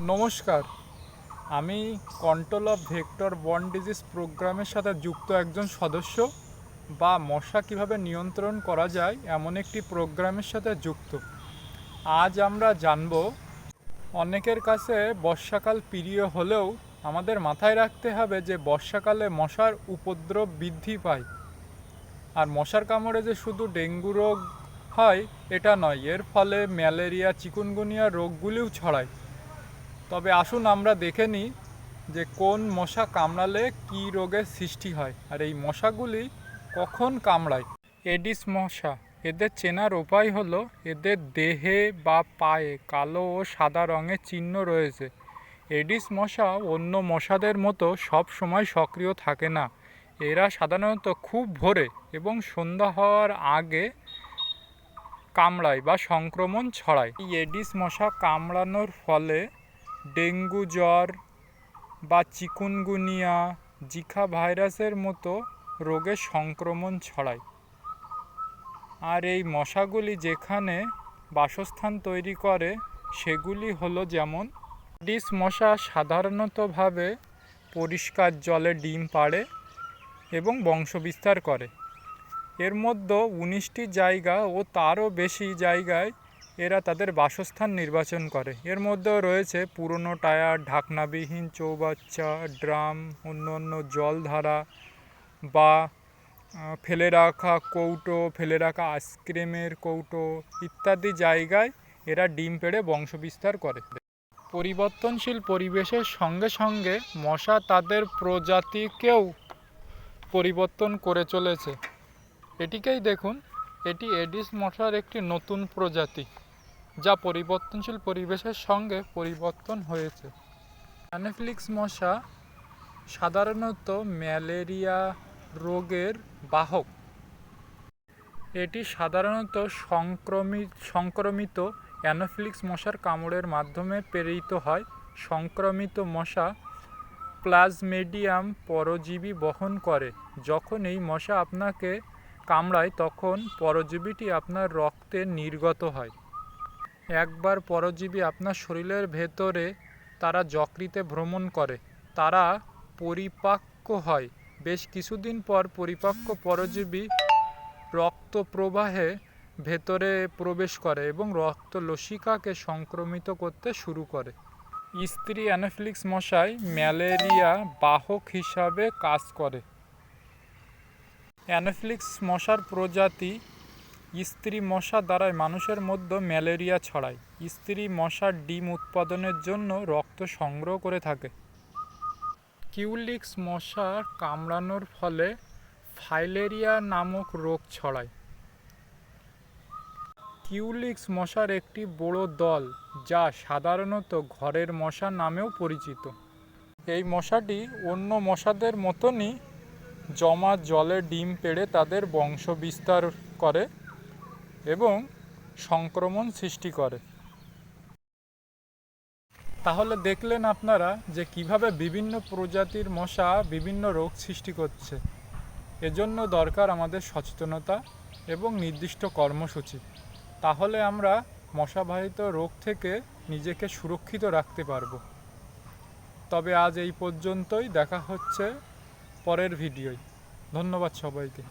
নমস্কার। আমি control of vector borne disease প্রোগ্রামের সাথে যুক্ত একজন সদস্য। বা মশা কীভাবে নিয়ন্ত্রণ করা যায় এমন একটি প্রোগ্রামের সাথে যুক্ত। আজ আমরা জানব, অনেকের কাছে বর্ষাকাল প্রিয় হলেও আমাদের মাথায় রাখতে হবে যে বর্ষাকালে মশার উপদ্রব বৃদ্ধি পায়। আর মশার কামড়ে যে শুধু ডেঙ্গু রোগ হয়, এটা নয়। এর ফলে ম্যালেরিয়া, চিকুনগুনিয়া রোগগুলিও ছড়ায়। তবে আসুন আমরা দেখে নিই যে কোন মশা কামড়ালে কী রোগের সৃষ্টি হয়। আর এই মশাগুলি কখন কামড়ায়? এডিস মশা, এদের চেনার উপায় হলো এদের দেহে বা পায়ে কালো ও সাদা রঙের চিহ্ন রয়েছে। এডিস মশা অন্য মশাদের মতো সব সময় সক্রিয় থাকে না। এরা সাধারণত খুব ভোরে এবং সন্ধ্যা হওয়ার আগে কামড়ায় বা সংক্রমণ ছড়ায়। এই এডিস মশা কামড়ানোর ফলে ডেঙ্গু জ্বর বা চিকুনগুনিয়া, জিকা ভাইরাসের মতো রোগের সংক্রমণ ছড়ায়। আর এই মশাগুলি যেখানে বাসস্থান তৈরি করে, সেগুলি হলো যেমন ডিস মশা সাধারণতভাবে পরিষ্কার জলে ডিম পাড়ে এবং বংশবিস্তার করে। এর মধ্যে উনিশটি জায়গা ও তারও বেশি জায়গায় এরা তাদের বাসস্থান নির্বাচন করে। এর মধ্যেও রয়েছে পুরনো টায়ার, ঢাকনাবিহীন চৌবাচ্চা, ড্রাম, অন্য অন্য জলধারা বা ফেলে রাখা কৌটো, ফেলে রাখা আইসক্রিমের কৌটো ইত্যাদি জায়গায় এরা ডিম পেড়ে বংশবিস্তার করে। পরিবর্তনশীল পরিবেশের সঙ্গে সঙ্গে মশা তাদের প্রজাতিকেও পরিবর্তন করে চলেছে। এটিকেই দেখুন, এটি এডিস মশার একটি নতুন প্রজাতি। যা পরিবর্তনশীল পরিবেশের সঙ্গে পরিবর্তন হয়েছে। অ্যানাফিলিক্স মশা সাধারণত ম্যালেরিয়া রোগের বাহক। এটি সাধারণত সংক্রমিত সংক্রমিত অ্যানোফিলিক্স মশার কামড়ের মাধ্যমে প্রেরিত হয়। সংক্রমিত মশা প্লাজমেডিয়াম পরজীবী বহন করে। যখন এই মশা আপনাকে কামড়ায়, তখন পরজীবীটি আপনার রক্তে নির্গত হয়। একবার পরজীবী আপনার শরীরের ভেতরে তারা যকৃতে ভ্রমণ করে। তারা পরিপাক্য হয়। বেশ কিছুদিন পর পরিপাক্য পরজীবী রক্ত প্রবাহে ভেতরে প্রবেশ করে এবং রক্ত লসিকাকে সংক্রমিত করতে শুরু করে। স্ত্রী অ্যানাফিলিক্স মশাই ম্যালেরিয়া বাহক হিসাবে কাজ করে। অ্যানাফিলিক্স মশার প্রজাতি স্ত্রী মশা দ্বারাই মানুষের মধ্যে ম্যালেরিয়া ছড়ায়। স্ত্রী মশার ডিম উৎপাদনের জন্য রক্ত সংগ্রহ করে থাকে। কিউলিক্স মশা কামড়ানোর ফলে ফাইলেরিয়া নামক রোগ ছড়ায়। কিউলিক্স মশার একটি বড় দল, যা সাধারণত ঘরের মশা নামেও পরিচিত। এই মশাটি অন্য মশাদের মতনই জমা জলে ডিম পেড়ে তাদের বংশ বিস্তার করে। এবং সংক্রমণ সৃষ্টি করে। তাহলে দেখলেন আপনারা যে কীভাবে বিভিন্ন প্রজাতির মশা বিভিন্ন রোগ সৃষ্টি করছে। এজন্য দরকার আমাদের সচেতনতা এবং নির্দিষ্ট কর্মসূচি। তাহলে আমরা মশাবাহিত রোগ থেকে নিজেকে সুরক্ষিত রাখতে পারব। তবে আজ এই পর্যন্তই। দেখা হচ্ছে পরের ভিডিওয়। ধন্যবাদ সবাইকে।